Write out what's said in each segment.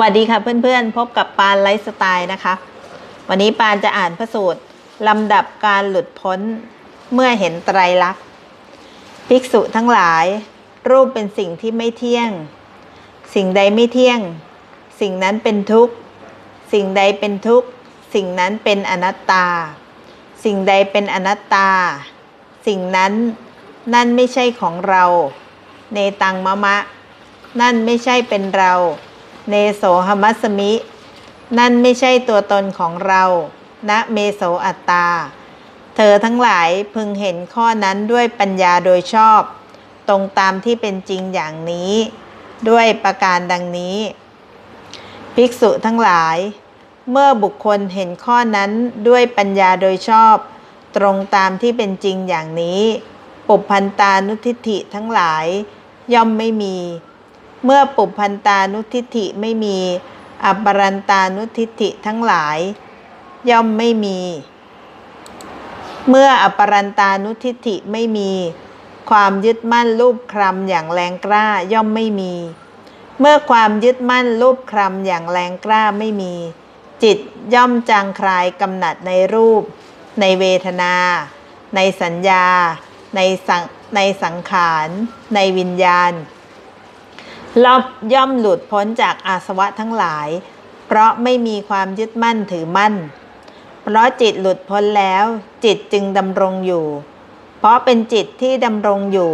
วัสดีค่ะเพื่อนๆ พบกับปานไลฟ์สไตล์นะคะ วันนี้ปานจะอ่านพระสูตร ลำดับการหลุดพ้นเมื่อเห็นไตรลักษณ์ภิกษุทั้งหลาย รูปเป็นสิ่งที่ไม่เที่ยง สิ่งใดไม่เที่ยง สิ่งนั้นเป็นทุกข์ สิ่งใดเป็นทุกข์ สิ่งนั้นเป็นอนัตตา สิ่งใดเป็นอนัตตา สิ่งนั้นนั่นไม่ใช่ของเราเนตังมะมะ นั่นไม่ใช่เป็นเรา เนโสหมัสมิ นั่นไม่ใช่ตัวตนของเรานะเมโสอัตตา เธอทั้งหลายพึงเห็นข้อนั้นด้วยปัญญาโดยชอบ ตรงตามที่เป็นจริงอย่างนี้ ด้วยประการดังนี้ ภิกษุทั้งหลาย เมื่อบุคคลเห็นข้อนั้นด้วยปัญญาโดยชอบ ตรงตามที่เป็นจริงอย่างนี้ ปุพันตานุทิฏฐิทั้งหลายย่อมไม่มี เมื่อปุพันตานุทิฏฐิไม่มีอัปปรันตานุทิฏฐิทั้งหลาย ย่อมไม่มี เมื่ออัปปรันตานุทิฏฐิไม่มี ความยึดมั่นรูปครำอย่างแรงกล้าย่อมไม่มี เมื่อความยึดมั่นรูปครำอย่างแรงกล้าไม่มี จิตย่อมจางคลายกำหนัดในรูป ในเวทนา ในสัญญา ในสังในสังขาร ในวิญญาณ ลอบย่อมหลุดพ้นจากอาสวะทั้งหลาย เพราะไม่มีความยึดมั่นถือมั่น เพราะจิตหลุดพ้นแล้ว จิตจึงดำรงอยู่ เพราะเป็นจิตที่ดำรงอยู่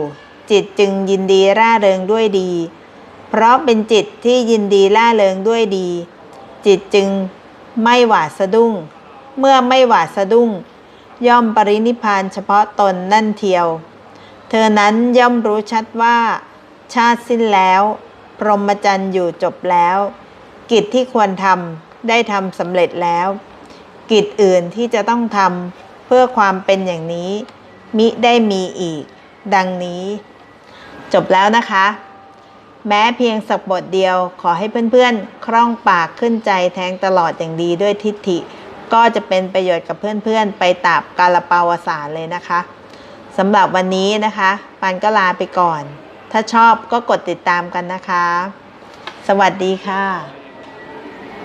จิตจึงยินดีร่าเริงด้วยดี เพราะเป็นจิตที่ยินดีร่าเริงด้วยดี จิตจึงไม่หวาดสะดุ้ง เมื่อไม่หวาดสะดุ้ง ย่อมปรินิพานเฉพาะตนนั่นเทียว เธอนั้นย่อมรู้ชัดว่า ชาติสิ้นแล้ว พรหมจรรย์อยู่จบแล้ว กิจที่ควรทำได้ทำสำเร็จแล้ว กิจอื่นที่จะต้องทำเพื่อความเป็นอย่างนี้ มิได้มีอีก ดังนี้ จบแล้วนะคะ แม้เพียงสักบทเดียวขอให้เพื่อนๆ คล่องปากขึ้นใจแทงตลอดอย่างดีด้วยทิฏฐิ ก็จะเป็นประโยชน์กับเพื่อนๆ ไปตราบกาลปาวสารเลยนะคะสำหรับวันนี้นะคะ ปันก็ลาไปก่อน ถ้าชอบก็กดติดตามกันนะคะ สวัสดีค่ะ